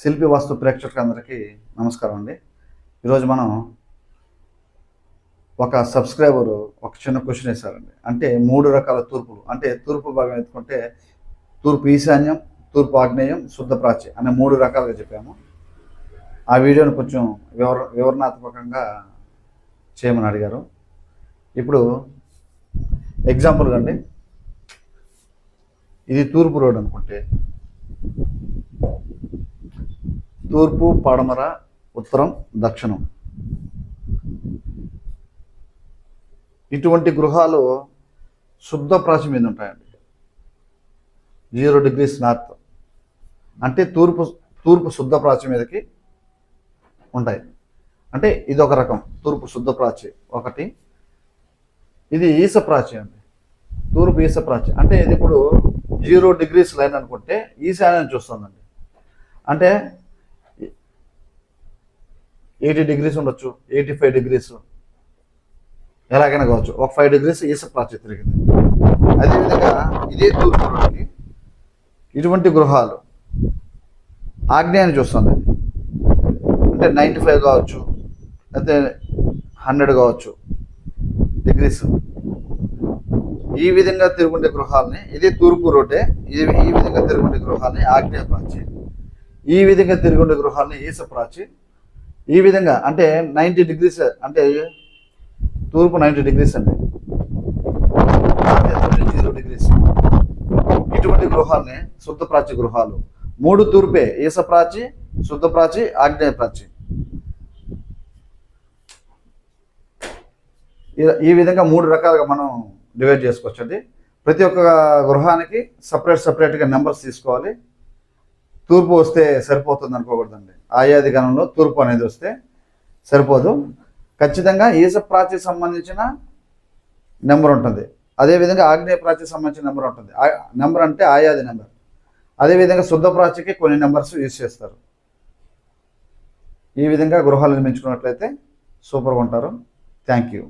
శిల్పి వాస్తు ప్రేక్షకులందరికీ నమస్కారం అండి. ఈరోజు మనం ఒక సబ్స్క్రైబర్ ఒక చిన్న క్వశ్చన్ వేశారండి. అంటే మూడు రకాల తూర్పులు. అంటే తూర్పు భాగం ఎత్తుకుంటే తూర్పు ఈశాన్యం తూర్పు ఆగ్నేయం శుద్ధ ప్రాచి అనే మూడు రకాలుగా చెప్పాము. ఆ వీడియోని కొంచెం వివర వివరణాత్మకంగా చేయమని అడిగారు. ఇప్పుడు ఎగ్జాంపుల్గా అండి ఇది తూర్పు రోడ్ అనుకుంటే తూర్పు పడమర ఉత్తరం దక్షిణం. ఇటువంటి గృహాలు శుద్ధ ప్రాచి మీద ఉంటాయండి. Zero degrees north. అంటే తూర్పు తూర్పు శుద్ధ ప్రాచి మీదకి ఉంటాయి. అంటే ఇది ఒక రకం తూర్పు శుద్ధ ప్రాచి ఒకటి. ఇది ఈస ప్రాచి అండి. తూర్పు ఈస ప్రాచి అంటే ఇది ఇప్పుడు జీరో డిగ్రీస్ లైన్ అనుకుంటే ఈశాన్యం చూస్తుందండి. అంటే ఎయిటీ డిగ్రీస్ ఉండొచ్చు ఎయిటీ ఫైవ్ డిగ్రీస్. ఎలాగైనా కావచ్చు. ఒక ఫైవ్ డిగ్రీస్ ఈస ప్రాచి తిరిగింది. అదేవిధంగా ఇదే తూర్పు ఇటువంటి గృహాలు ఆగ్నేయాన్ని చూస్తుంది. అది అంటే నైంటీ ఫైవ్ కావచ్చు అయితే హండ్రెడ్ కావచ్చు డిగ్రీస్. ఈ విధంగా తిరుగుండే గృహాలని ఇది తూర్పు రోడ్డే ఇది ఈ విధంగా తిరుగుండే గృహాలని ఆగ్నేయ ప్రాచి ఈ విధంగా తిరుగుండే గృహాలని ఈస ప్రాచి ఈ విధంగా అంటే నైంటీ డిగ్రీస్ అంటే తూర్పు నైంటీ డిగ్రీస్ అండి. Zero degrees. ఇటువంటి గృహాలని శుద్ధప్రాచి గృహాలు. మూడు తూర్పే ఈసప్రాచి శుద్ధప్రాచి శుద్ధ ప్రాచి ఆగ్నేయ ప్రాచి. ఈ- ఈ విధంగా మూడు రకాలుగా మనం డివైడ్ చేసుకోవచ్చండి. ప్రతి ఒక్క గృహానికి సపరేట్ సపరేట్గా నెంబర్స్ తీసుకోవాలి. తూర్పు వస్తే సరిపోతుంది అనుకోకూడదండి. ఆయాది గణంలో తూర్పు అనేది వస్తే సరిపోదు. ఖచ్చితంగా ఈస ప్రాచి సంబంధించిన నెంబర్ ఉంటుంది. అదేవిధంగా ఆగ్నేయ ప్రాచి సంబంధించిన నెంబర్ ఉంటుంది. నెంబర్ అంటే ఆయాది నెంబర్. అదేవిధంగా శుద్ధ ప్రాచికి కొన్ని నెంబర్స్ యూజ్ చేస్తారు. ఈ విధంగా గృహాలు నిర్మించుకున్నట్లయితే సూపర్గా ఉంటారు. Thank you.